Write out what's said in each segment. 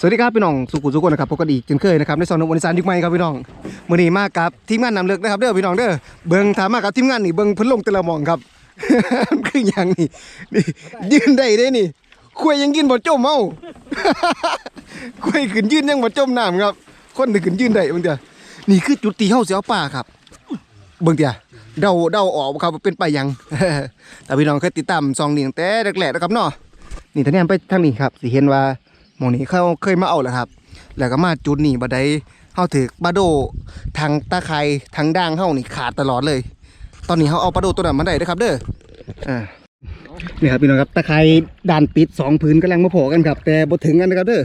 สวัสดีครับพี่น้องสุขุสุขคนนะครับพบกันอีกเช่นเคยนะครับในซอนนวันนิสานยุคใหม่ครับพี่น้องมื้อนี้มากครับทีมงานนำเลือกนะครับเด้อพี่น้องเด้อเบิงถามมากับทีมงานนี่เบิงเพิ่นลงแต่ละหมองครับมันคือยังนี่นี่ยืนได้เด้นี่คุยยังยืนบ่จมเอ้าคุยขึ้นยืนยังบ่จมน้ำครับ คนถึงขึ้นยืนได้เบิ่งเด้อนี่คือจุดที่เฮาเสิเอาปลาครับเบิ่งเด้อเดาเดาออกครับว่าเป็นปลายังแต่พี่น้องเคยติดตามซองนี่ตั้งแต่แรกๆนะครับเนาะนี่ถ้าแนมไปทางนี้ครับสิเห็นว่า หมองนี้เขาเคยมาเอาแล้วครับ แล้วก็มาจุดนี้บัดใดเฮาถือปลาโดทางตะไคร้ทางด่างเฮานี่ขาดตลอดเลย ตอนนี้เฮาเอาปลาโดตัวนั้นมาได้เด้อครับเด้ออ่านี่ครับพี่น้องครับตะไคร้ด่านปิดสองพื้นกำลังมาโผล่กันครับ แต่บ่ถึงกันนะครับเด้อ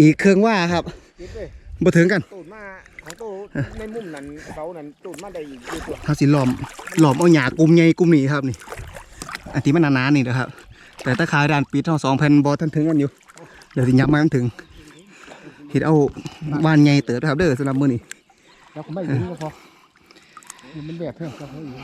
อีกเครื่องว่าครับบ่ถึงกันตูดมาของตูดในมุมนั้นเสานั้นตูดมาได้อีกอยู่ตัวถ้าสิหลอมหลอมเอาหญ้ากลุ่มใหญ่กลุ่มนี้ครับนี่อันที่มันหนาๆนี่นะครับ แต่ตะไคร้ด่านปิดเฮาสองแผ่นบ่ทันถึงกันอยู่ เดี๋ยวสิยับมามันถึงเฮ็ดเอาบ้านใหญ่เติบนะครับเด้อสำหรับมื้อนี้แล้วก็ไม่ยิงก็พอมันแบบเพิ่มก็พออยู่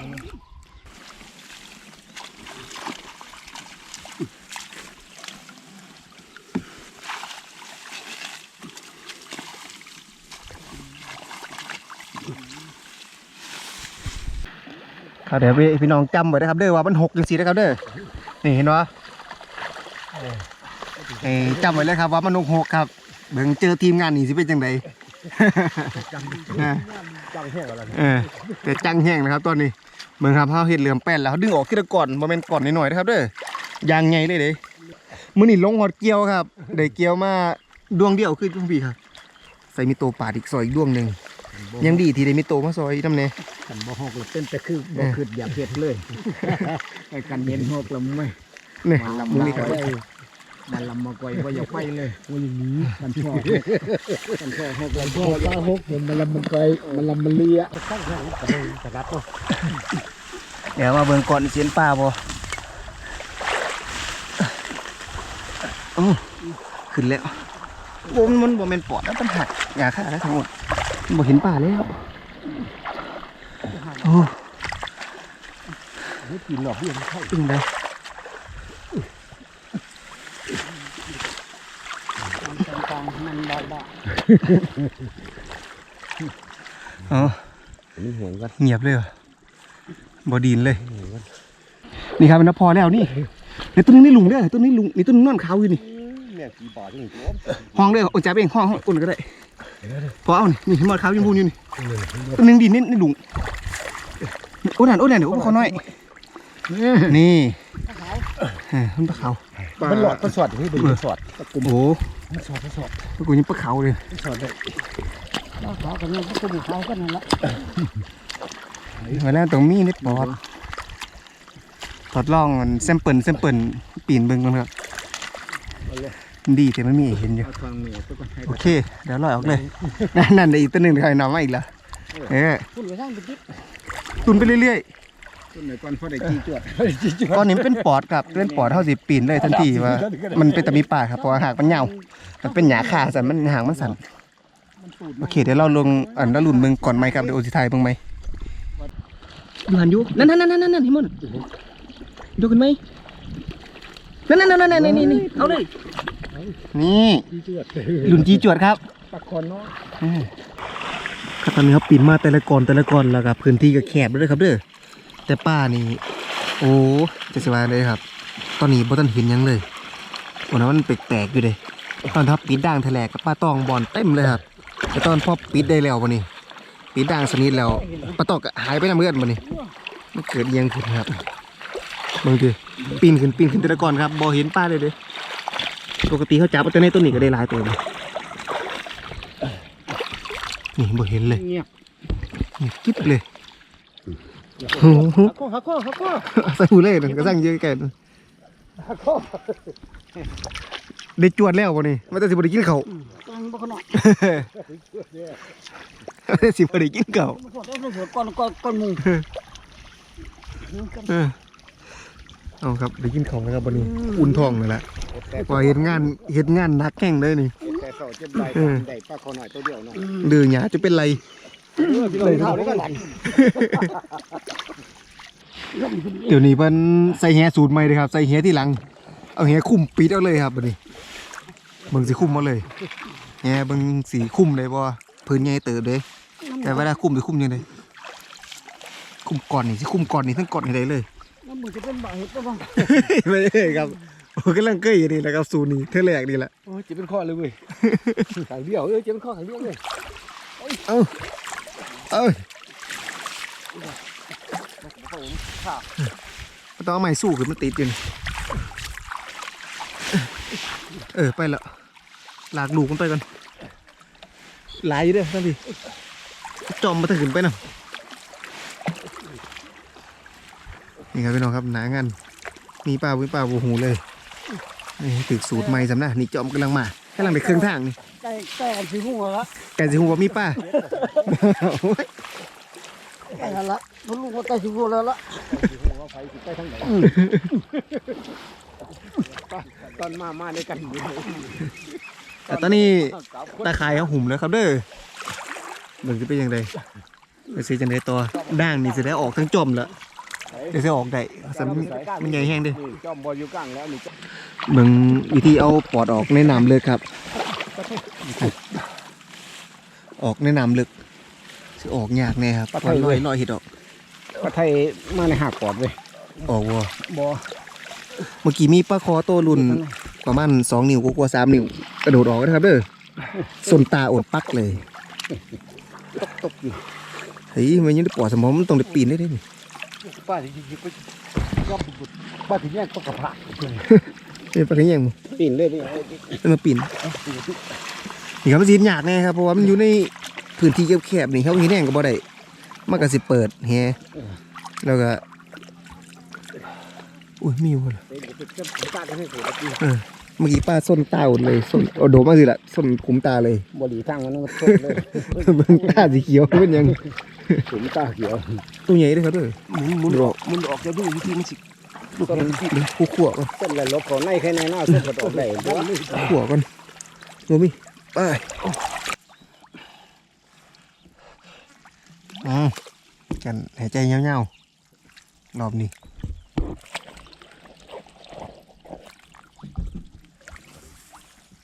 ครับเดี๋ยวพี่พี่น้องจำไว้นะครับเด้อว่ามันหกจังสีนะครับเด้อนี่เห็นปะ เอ้ยจำไว้เลยครับว่ามันหกหกครับเบิ่งเจอทีมงานนี่สิเป็นจังไดนะจังแห้งแล้วเออแต่จังแห้งนะครับตอนนี้เบิ่งครับเฮาเฮ็ดเหลื่อมแป้นแล้วดึงออกขึ้นก่อนบ่แม่นก่อนนิดหน่อยๆนะครับเด้อยางใหญ่เลยเด้มื้อนี้ลงฮอดเกี่ยวครับได้เกี่ยวมาดวงเดียวคือจุ่มพี่ครับ ใส่มีโตปาดอีกซอยอีกดวงหนึงยังดีที่ได้มีโตมาซอยนำแน่กันบ่หกเลยเป็นแต่คือบ่คืออยากเฮ็ดเลยไอ้กันเน้นหกแล้วไม่นี่มันลำมึงมานี่ครับไว้ มันลำมาไกวบ่อยากไปเลยว่าอย่างนี้มันชอบมันชอบหกมันชอบว่าหกมันลำมันไกวมันลำมันเลียตั้งแค่กระดับตัวเดี๋ยวมาเบิ่งก่อนเสียนปลาบ่อ้าวขึ้นแล้วโอ้มันมันบ่แม่นปอดแล้วมันหักหญ้าขาแล้วทั้งหมดมันบ่เห็นปลาแล้วโอ้กินหลอกเบี้ยมันเข้าตึงเลย กลาง มันบ้าบ้าอ๋อมันห่วงกันเงียบเลยเหรอบ่ดีนเลย นี่ครับมันนะพอแล้วนี่ในต้นนี้นี่ลุงเด้อต้นนี้ลุงนี่ต้นนอนขาวอยู่นี่เนี่ยกี่บาทนี่ตัวห้องเด้อโอ้จับเองห้องห้องอุ่นก็ได้พอเอานี่นี่มอดขาวยังพูนอยู่นี่ต้นหนึงดินนี่นี่ลุงโอ้นั่นโอ้นั่นเดี๋ยวโอ้เขาน้อยนี่เออมันปลาเขามันหลอดมันสอดนี่เป็นสอดตะกุมโอ้ มันสอดมันสอดปลากูยังปลาเขาเลยมันสอดเลยเราขอกันเนี่ยก็มีเขากันนั่นแหละมาแล้วตรงมีนิดบอดทดลองมันแซมเปิลแซมเปิลปีนเบิ่งกันครับดีแต่มันมีให้เห็นอยู่เอาทางเหนือตัวกันให้โอเค เดี๋ยวลอยออกเลย นั่นนั่นเดี๋ยวอีกตัวหนึ่งเดี๋ยวให้น้องมาอีกแล้วเออพุ่นไปทางติ๊บตุนไปเรื่อย ต้นไหนก่อนพอได้จีจวดจีจวๆก้อนนี้มันเป็นปอดครับเป็นปอดเท่าสิปีนเลยทันทีว่า มันเป็นตะมีป่าครับเพราะว่าหากมันยาวมันเป็นหยาขาสันมันหางมันสั่นมันสูดโอเคเดี๋ยวเราลงอันเราลุ่นเมืองก่อนไหมครับเดี๋ยวโอสิไทายเบิ่งไหมอยู่หันอยู่นั่นนั่นนั่นนั่นนั่นฮิมอนดูกันไหมนั่นนั่นนั่นนั่นนี่นี่เอาเลยนี่จีจวดหลุนจีจวดครับปากคอนเนาะครับตอนนี้ครับปีนมาแต่ละกอนแต่ละกอนแล้วครับพื้นที่ก็แคบเลยครับเด้อ แต่ป้านี่ โอ้จะสบายเลยครับ ตอนนี้บ่ทันเห็นหยังเลยโอ้นะมันแปลกๆอยู่เลยตอนทับปิดด่างแถลกกับป้าตองบอลเต็มเลยครับแต่ตอนพอปิดได้แล้ววันนี้ ปิดด่างสนิทแล้วป้าตองก็หายไปน้ำเลือดวันนี้มันเกิดอิหยังขึ้นครับบางทีปีนขึ้นปีนขึ้นแต่ละกอนครับบ่เห็นป้าเลยเด้ปกติเขาจับเอาแต่ในต้นนี้ก็ได้หลายตัวเลยนี่บ่เห็นเลยเงียบ นี่กิ๊บเลย โอ้โหฮักข้อฮักข้อฮักข้อใส่หูเลยนั่นก็สั่งเยอะแก่ฮักข้อได้จวดแล้ววันนี้ไม่ต้องสิบได้กินเขาวตังบ่ขนาดไม่ต้องสิบได้กินเขาวมันสอดได้สอดก้อนก้อนก้อนมุงเออเอาครับได้กินเขาวนะครับวันนี้ อุ่นท้องเลยแหละว่าเห็นงานเห็นงานหนักแข่งเลยนี่แต่สอดเจ็บใบได้ปลาคอหน่อยตัวเดียวเนาะเดือหยาจะเป็นไร เลยเท่าแล้วก็หลันเดี๋ยวนี้มันใส่แฮสูตรใหม่เลยครับ ใส่แฮที่หลัง เอาแฮคุ้มปิดเอาเลยครับวันนี้เบิ่งสิคุ้มมาเลยแง่เบิ่งสีคุ้มเลยบ่พื้นใหญ่เติบเด้แต่เวลาคุ้มสิคุ้มยังไงคุ้มก่อนนี่สิคุ้มก่อนนี่ทั้งก่อนให้ได้เลยแล้วมึงจะเป็นบ่าเห็ดป่ะไม่ได้ครับโอ้กำลังเกยอยู่นี่แหละครับสูตรนี้เท่าแรกนี่แหละโอ้ยจะเป็นข้อเลยเว้ยขางเดียวเออจะเป็นข้อขางเดียวเลยเอ้า เอ้ยต้องเอาไม้สู้ขึ้นมาติดอยู่นเออไปละหลากลูกมันไปก่อนหลายอยู่เด้อท่านพี่จอมมาถึงขึ้นไปนะนี่ครับพี่น้องครับหนางานมีป้าวิป้าบูหูเลยนี่ถึกสูตรใหม่สำนะนี่จอมกำลังมากำลังไปเครื่องทางนี่ ใกล้ใกล้กันสิหัวละแกสิหูว่ามีป้าใกล้กันละมันลูกว่าใกล้สิหัวแล้วละใกล้ทั้งไหนตอนมามาด้วยกันอยู่แต่ตอนนี้ตาขายเขาหุ่มแล้วครับเด้อเหมือนจะเป็นยังไงไปซื้อจังไดตัวด่างนี่จะได้ออกทั้งจอมแล้วเดี๋ยวจะออกได้สำมันใหญ่แห้งเด้อจอมบอลอยู่กลางแล้วนี่เบิ่งวิธีเอาปอดออกในน้ำเลยครับ ออกในน้ำลึกสิออกยากแน่ครับเพราะลอยลอยเห็ดออกปลาไทยมาในหักปอดเว้ยออกวัวบอเมื่อกี้มีปลาคอตัวรุ่นประมาณสองนิ้วกว่าๆสามนิ้วกระโดดออกนะครับเด้อส่วนตาอดปักเลยตกตกอยู่เฮ้ยมันยังได้ปอดสมองมันต้องได้ปีนได้เด้นี่ป้าที่ที่ก็ก็บุดป้าที่แยกก็กระพะ เป็นปลาขยังมั้งปีนเลยนี่เป็นมาปีนนี่ครับมันสิยากแน่ครับเพราะว่ามันอยู่ในพื้นที่แคบๆนี่เขาเห็นแห้งก็บ่ได้มันก็สิเปิดแฮแล้วก็อุ้ยมีอยู่เหรอป้าที่ให้เกิดปีเออเมื่อกี้ป้าส้นตาอดเลยส้นเอาโดดมาสิละส้นขุมตาเลยบดีทางมันมันตกเลยเบิ่งตาสีเขียวเป็นหยังผมตาเขียวตัวใหญ่ด้วยครับเด้อมุนมุนออกมุนออกจะดูวิธีมันสิ ต้นเดี๋ยวคู่ขวก่อนต้นอะไรลบเขาในแค่ในหน้าต้นกระดอกได้บ่ขวก่อนโนมิไปอืมกันหายใจเงาๆรอบนี้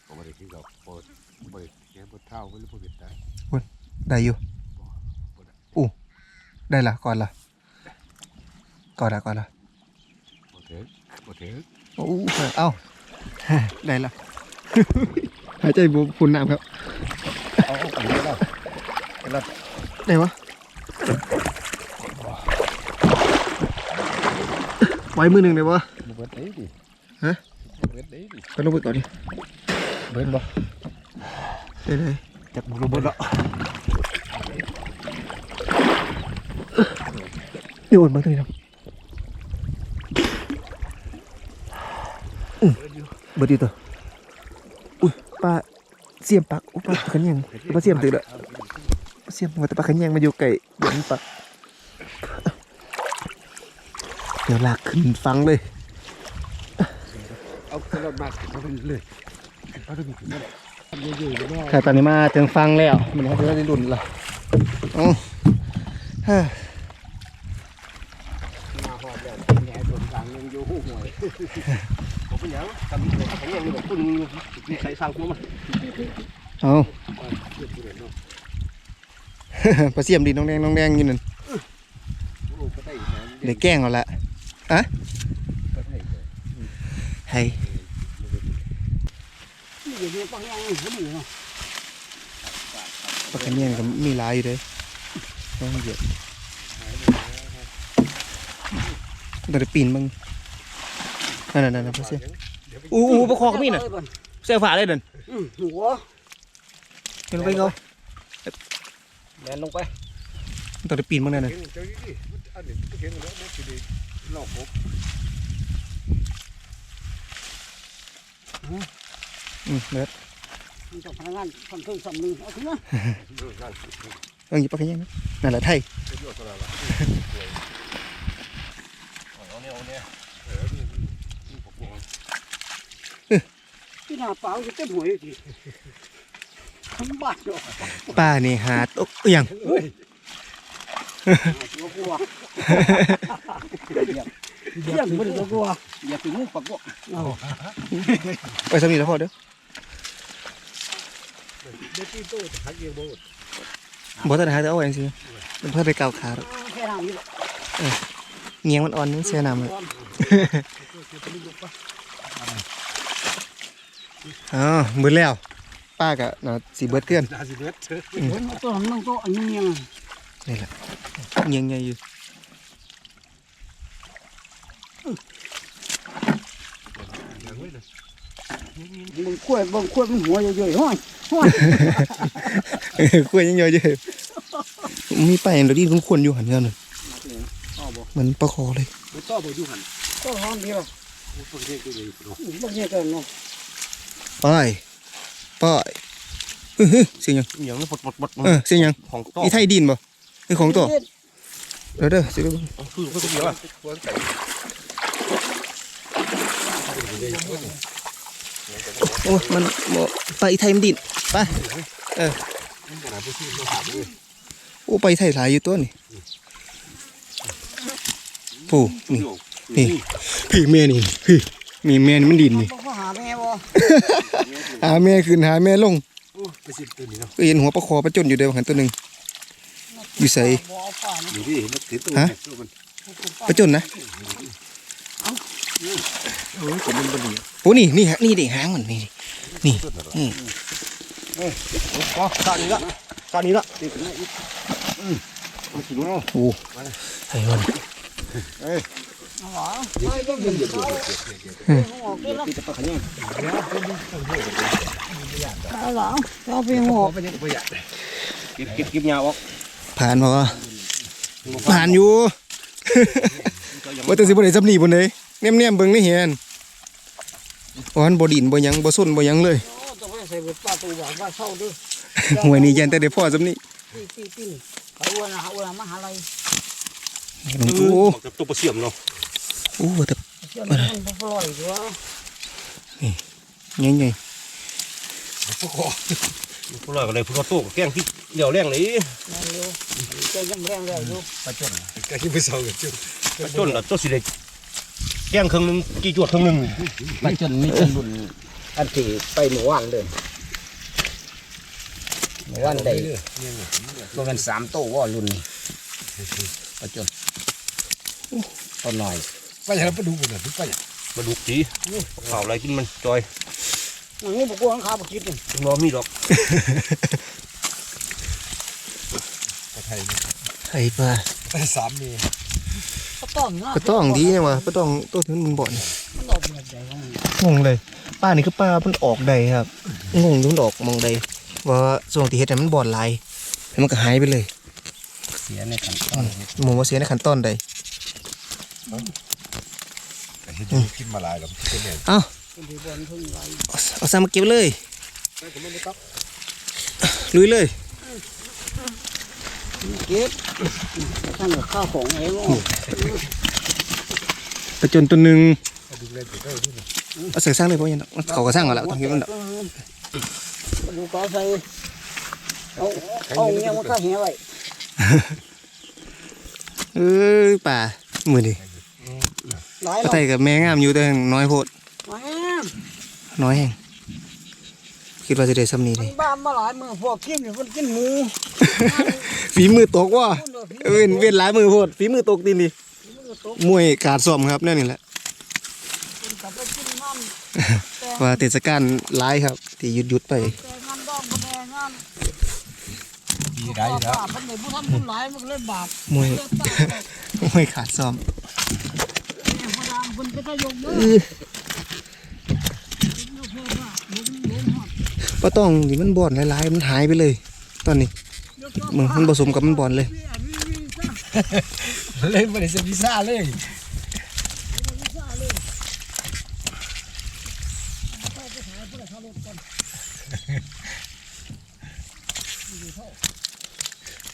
ผมไม่ได้คิดกับปวดปวดแขนปวดเท้าไม่รู้ปวดได้ได้อยู่อู้ได้ละก่อนละก่อนละก่อนละ ปวดเท้าปวดเท้า โอ้เอ้าได้ละหายใจบุบคุณน้ำครับเอาเอาไปเลยแล้วได้วะไว้มือหนึ่งเลยวะเบิดได้ดิฮะเบิดได้ดิไปลงไปก่อนดิเบิดบ่ได้เลยจักบุกเบิดละเดี๋ยวโอนมาตรงนี้ครับอืม เบิดดีตัวอุ้ยปลาเสียมปักอุ้ยปลาขันยังปลาเสียมตื่นละปลาเสียมว่าแต่ปลาขันยังมาอยู่ไก่เดี๋ยวมันปักเดี๋ยวลากขึ้นฟังเลยเอาตลอดมาเอาไปเลยเอาไปถึงนั่นอยู่ๆบ่ค่ะตอนนี้มาถึงฟังแล้วมันเขาจะได้รุ่นละอ๋อเฮ้ยมาฮอดแล้วแหน่ต้นกลางยังอยู่หูหวยผม เป็นยังทำนี่เลยทำยังนี่แบบคุณมีใครสร้างตัวมันเอาปลาเสียมดีน้องแดงน้องแดงอยู่นั่นโอ้ก็ได้เดี๋ยวแกล้งเอาละอะก็ได้ให้นี่อยู่ปังยังอยู่นี่เนาะปลาขันยังก็มีหลายอยู่เลยต้องเยอะต้องได้ปีนบ้าง นั่นนั่นนั่นปลาเสียมอู้อู้ปลาคอก็มีน่ะเสียฝาเลยเดินอือหัวเห็นไปเขาแลนลงไปต้องได้ปีนบ้างนั่นน่ะเห็นเจ้าดิอันนี้ก็เห็นแล้วมันจะได้หลอกผมอืมเด็ดมันต้องพนักงานทำเครื่องสำนึงเอาถึงนะนั่นเออหยิบปลาขันยังนะนั่นแหละไทย หน้าเปล่าจะเต็มหัวอยู่ทีทั้งบ้านเนาะปลานี่หาตกอหย่างตัวกลัวเยี่ยมไม่ได้ตัวกลัวอย่าไปงูปักกวเอาไปสมีแล้วพอเด้อเด็กที่โตจะหักเองบ่หมดบ่ทันหาแต่เอาไว้สิเพื่อไปก้าวขาดอกแค่ทำนี่แหละเงียงมันอ่อนนึงเสียน้ำเลย อ๋อมืดแล้ว ป้าก็น่าสิเบิดเกินน่าสิเบิดเถอะเห็นตัวมันต้องโตอันนี้ยังนี่แหละเงียงใหญ่อยู่มึงขั้วมึงขั้วมันหัวเยอะๆห้อยห้อยเออคุยยังเยอะอยู่มีไปเห็นเราดีคุ้นควรอยู่หันเงินอ๋อบ่เหมือนประคอเลยมันต่อบ่อยู่หั่นก็ห้องเดียวมันต้องเฮ็ดอยู่เนาะบ่เนี่ยกันเนาะ ไปไปเฮ้ยเสียงยังอีหยังปดปดปดเออเสียงยังของต่ออีไทยดินบ่ไอของตัวเด้อเด้อสิเด้อคือก็ตัวเดียวอะโอ้ยมันบ่ไปอีไทยมันดินไปโอ้ไปไทยหลายอยู่ตัวนี่ผู้นี่นี่พี่แม่นี่พี่ มีแม่นี่มันดินนี่ บ่หาแม่บ่หาแม่ขึ้นหาแม่ลงโอ้ไปสิตัวนี้เนาะก็เห็นหัวปลาคอปลาจนอยู่เดียวหันตัวหนึ่งอยู่ใส่บ่เอาป่านี่อยู่ที่มันถือตัวฮะตัวมันปลาจนนะเออผมมันบ่ดีโอ้นี่นี่ฮะนี่เด็หางมันนี่นี่นี่อ๋อตอนนี้ละตอนนี้ละติดกันอีกอืมมันสิรู้เนาะโอ้ไอ้มันเอา หรอเฮ้ยต้องเดือดเดือดเดือดออกแล้วเอาหรอเอาไปหัวไปยังประหยัดเก็บเก็บเก็บยาวออกผ่านบ่ผ่านอยู่ว่าแต่สิบ่ได้สำนีบนเลยเนียมๆเบิ่งนี่เห็นวันบดินบ่ยังบ่ส้นบ่ยังเลยโอ้ต้องไปใส่เบิดปลาตูบ่ว่าเหวยนี่ยันแต่ได้พ่อสำนี้ตีตีตีเอาอ้วนนะเอาอ้วนมหาลัยโอ้กับตัวเสียมเนาะ อ้แต่เชื่อมันมันบ่ลอยด้วยใหญ่พวกพวกเราอะไรพวกเราโต้แกงที่เดี่ยวแรงเลยนั่นเร็วใจยังแรงเลยอยู่ปลาจนแกงที่ไปเศร้ากันจุปลาจนละตัวสิเด็กแกงครึ่งนึงกี่จวดครึ่งนึงไปจนมีจนรุ่นอันที่ไปเมื่อวานเลยเมื่อวานได้ตัวกันสามโตว่ารุ่นนี้ไปจนต้นหน่อย ไปอย่างนั้นไปดูกันเลยไปอย่างมาดูจีข่าวอะไรกินมันจอยอันนี้บอกว่าข้าวบอกคิดนี่รอมีดอกๆไอ้ปลาไปสามมีก็ต้องนะก็ต้องดีจังวะก็ต้องตัวนี้มันบ่อนมันออกแบบใดของมันงงเลยป้านี่คือป้ามันออกใดครับงงอยู่มันออกมองใดว่าส่วนที่เฮ็ดให้มันบ่อนหลายแล้วมันก็หายไปเลยเสียในขั้นตอนหมูว่าเสียในขั้นตอนใด เห็นกินมาลายแล้วเป็นไงเอ้าเป็นแน่เอาเอาซามาเก็บเลยลุยเลยเก็บท่านข้าวของเองไปจนตัวหนึ่งเอาใส่สร้างเลยเพราะยังเขาก็สร้างมาแล้วต้องคิดมันดอกดูก็ใส่เอาเอาเนี่ยมันก็เหี้ยไว้เอ้ยป่ามือดิ หลายก็เนาะไทยกับแม่งามอยู่แต่น้อยโพดแม่น้อยแห้งคิดว่าจะได้ซ้ำนี้มัเลนยบ้ามาหลายมือพวกกินอยู่มันกินหมูฝีมือตกว่ะเว้นเว้นหลายมือโพดฝีมือตกดินดิมือตกมวยขาดซ่อมครับนั่นนี่แหละกินกับไปกินน้ำว่าเทศกาลหลายครับที่หยุดหยุดๆไปแต่งานดองก็แดงงานดีได้แล้วบาปมันเลยผู้ทำบุญหลายมันก็เลยบาปมวยเจ็บตายเลยมวยขาดซ่อม เนี่ยพระรามคนก็จะยกมือเออบ่ต้องนี่มันบ่อนหลายๆมันหายไปเลย ตอนนี้มึงมันผสมกับมันบ่อนเลยเล่นไม่ได้เซฟิซ่าเลย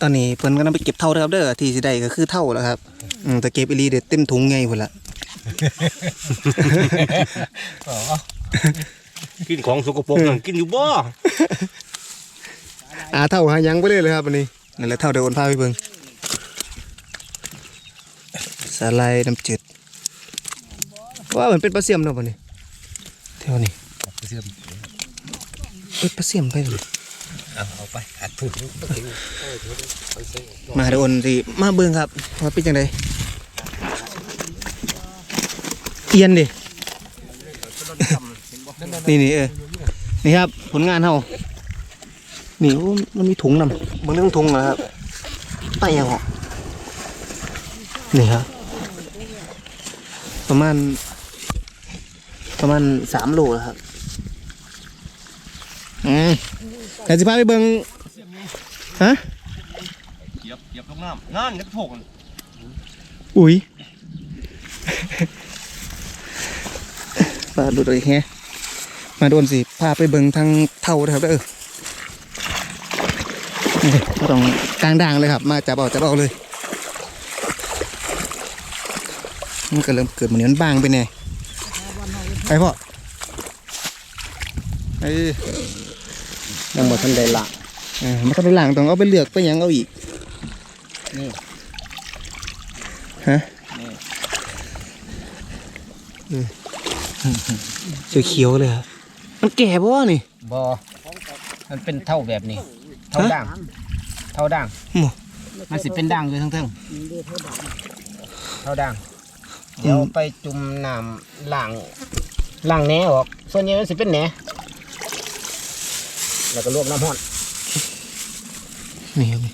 ตอนนี้เพิ่นก็นำไปเก็บเท่าเด้อครับเด้อที่สิได้ก็คือเท่าแล้วครับอืมแต่เก็บอีหลีเด็ดเต็มถุงไงพุ่นละ กินของสกปรกนั่นกินอยู่บ่อาเท่าหายังไปเลยเลยครับอันนี้นั่นแหละเท่าเดี๋ยวโอนพาไปเบิ่งสาลายน้ำจืดว่ามันเป็นปลาเสียมเนาะบัดนี้เท่านี้เสียมเอ้ยปลาเสียมไปเลยเอาเอาไปขาดทุนมาเดยวโอนสิมาเบิ่งครับว่าเป็นจังได เอียนดินี่นี่เออนี่ครับ ผลงานเฮานี่โอ้มันมีถุงนำมันเรื่องถุงเหรอครับไปยังเหรอนี่ครับ ประมาณ ประมาณสามโลแล้วครับอืมแต่สิพาไปเบิ่งฮะเหยียบเหยียบลงน้ำงานจะถูกอุ้ย ปลาหลุดเลยแฮะมาโดนสิพาไปเบิงทางเท่านะครับเด้อนี่ก็ต้องกลางด่างเลยครับ มาจับเอาจับเอาเลย มันก็เริ่มเกิดเหมือนมันบางไปแน่ไปพ่อไอ้ยยังบ่ทันได้ละเออมันก็เป็นหลังต้องเอาไปเลือกไปหยังเอาอีกนี่ฮะนี่ เขียวๆเลยครับมันแก่ปะวะนี่บ่มันเป็นเท่าแบบนี้ เท่าด่าง เท่าด่างหมู่มันสิเป็นด่างอยู่ทั้งเทิงเท่าด่าง เดี๋ยวไปจุ่มน้ำล้างล้างแหนออก ส่วนใหญ่มันสิเป็นแหนแล้วก็ลวกน้ำร้อน นี่ครับนี่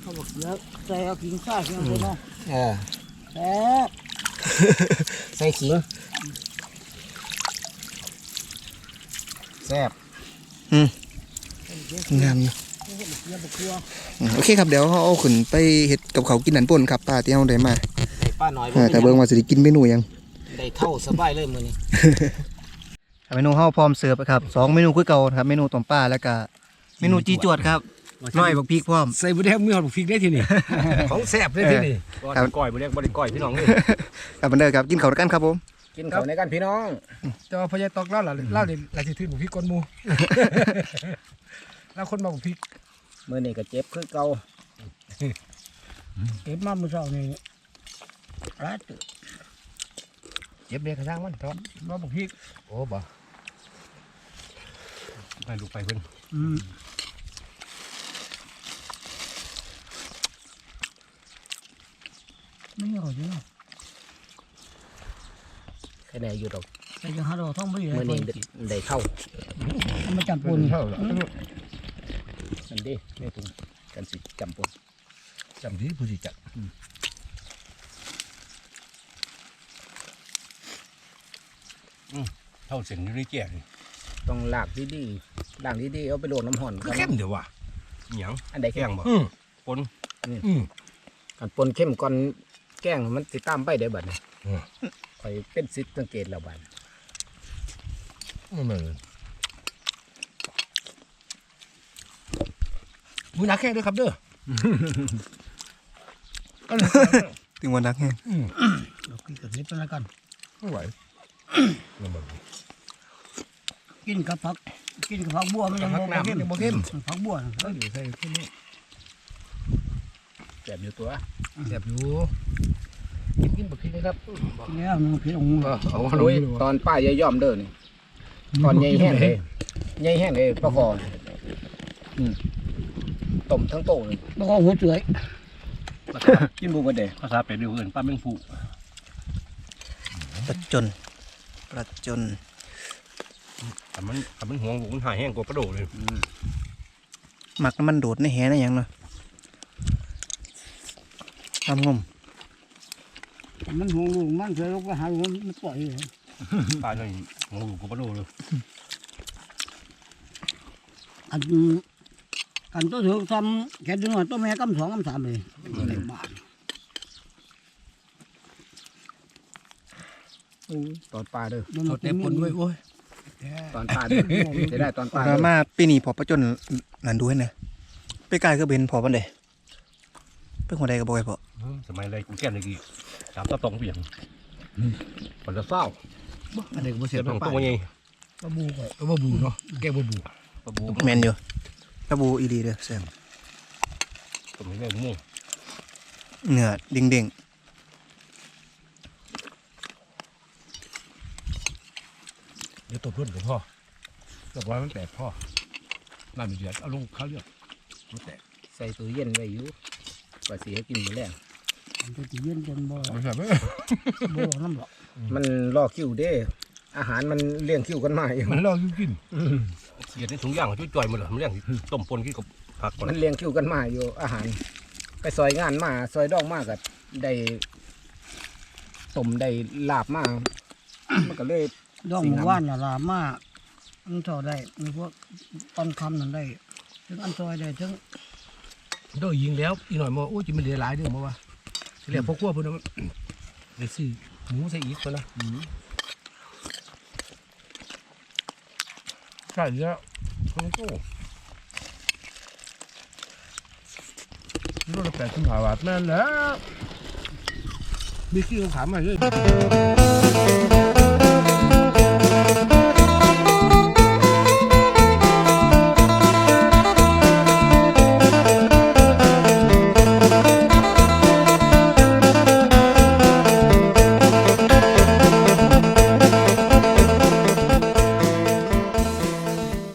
เขาบอกเดี๋ยวใส่เอาขิงซ่าเสียงคนเนาะเออแซ่บ ใส่ขิงแซ่บงามอยู่อืมโอเคครับเดี๋ยวเราเอาขึ้นไปเห็ดกับเขาวกินนันป่นครับป้าที่เราได้มาได้ป้าน้อยเออแต่เบิ่งว่าสิได้กินเมนูหยังได้เท่าสบายเลยมื้อนี้เมนูเฮาพร้อมเสิร์ฟครับสองเมนูคือเก่าครับเมนูต้มปลาแล้วก็เมนูจีจวดครับ น้อยบักพริกพร้อม ใส่บุแดงมีหอดบุกฟิกได้ทีนี่ ของแซ่บได้ทีนี่ครับ ก้อยบุแดงบริก้อยพี่น้องเลยครับบันเดอร์ครับกินข้าวด้วยกันครับผมกินข้าวในกันพี่น้องแต่ว่าพญายตอกเล่าหล่ะเล่าเดี๋ยวหลายสิถือบุพริกก้นหมู แล้วคนมาบุพริกมื้อนี้ก็เจ็บคือเก่าเก็บมาเมื่อเช้านี่รัดเจ็บเบียกระช่างมันเถอะมาบุพริกโอ้บ่ไปลูกไปเพิ่นอืม ไม่เหรอจริงเนาะแค่ไหนอยู่ดอกแต่ยังหาเราท่องไม่ได้มื้อนี้ได้ได้เท่ามาจับปุ่นเท่าละนั่นดิแม่ตุงกันสิจำปนจำที่ผู้สิจัดเท่าเส้นอยู่ในแก่นี่ต้องลากดีๆล้างดีๆเอาไปโดนน้ำห่อนคือก่อนเข้มเดี๋ยวว่ะหยังอันใดแกแข็งงบ่อืมปนอืมอืมอันปนเข้มก่อน แกงมันสิตามไปได้บัดนี้อืม ข่อยเป็นสิทธิ์สังเกตแล้วบัดมันเลยมือหนักแค่ด้วยครับเด้อถึงวันนักแห้งเรากินกับเห็ดเป็นอะไรกัน ไม่ไหวลำบากกินกับผัก กินกับผักบัวมันยังผักบ่น้ำเข้มยังบ่เข้ม ผักบัวน่ะก็อยู่ใส่ขึ้นนี่แซ่ บอยู่ตัวแซ่บอยู่กินกินบักพริกนะครับแล้วมันผิดองค์ก็เอาลุยตอนป้ายายย่อมเด้อนี่ตอนใหญ่แห้งเลยใหญ่แห้งเลยปลาคออืมต้มทั้งโตเลยแล้วก็หัวเฉยกินบุกกันเด้ภาษาเป็ดเดือเอินป้าแมงฟูประจนประจนแต่มันแต่มันห่วงมันหายแห้งกว่ากระโดดเลยหมักน้ำมันโดดในแหนะหยังเนาะ ทำงมมันห่วงลูกมันเฉยลูกก็หาลูกมันปล่อยเลยปลาเลยห่วงอยู่กว่ากระโดดเลยอันอันตัวถือทำแค่ดึงว่าตัวแม่กำสองกำสามเลยในบ้านตอนปลาเด้อเดี๋ยวมันเป็นปนด้วยโอ้ยตอนปลาเด้อจะได้ตอนปลาแล้วมาปีนี้พอประจนนั่นดูให้หน่อยไปกายก็เป็นพอปันเดเป็นคนใดก็บ่อยพอส มัยไรกูแก่เลยกี่สามตะตองเปลี่ยนปันจะเศร้าอันนี้ก็เสีเสียยบตองปลาตัวใหญ่ปลาบูก่อนปลาบูเนาะแกบบูปลาบูแมนอยู่กระบูอีดีเด้อแซมตัวนี้แม่งม่วงเนื้อเด้งเด้งเดี๋ยวตบรุ่นกับพ่อตบไว้มันแปดพ่อๆน้ำเดือดเอาลงข้าวเลือดมันแตกใส่ตู้เย็นไว้อยู่กว่าสิให้กินมื้อแรง มันจะตีเย็นจนบ่เอาแบบนี้บ่น้ำหรอกมันรอคิวเด้ อาหารมันเลี้ยงคิวกันมาอยู่มันลอกอยู่กินเสียดในถุงย่างช่วยจ่อยหมดเลยมันเรื่องต้มปนกินกับผักก่อนมันเลี้ยงคิวกันมาอยู่ อาหาร ไปซอยงานมาซอยดองมากกับได้ต้มได้ลาบมามันก็เลยดองหมู่บ้านน่ะลามาอันเท่าได้มีพวกตอนคำนั่นได้ถึงอันซอยได้ถึงโดยยิงแล้วอีกหน่อยมาโอ้ยจะมันเหลือหลายเด้อมาว่า เรียกพวกขั้วพิ่นเอามาเดี๋ยวซื้อหมูใส่อีกเพิ่นนะใช่แล้วโอ้โหรถละแปดสิบห้าบาทนั่นแหละมีขี้เขาขามมาเลย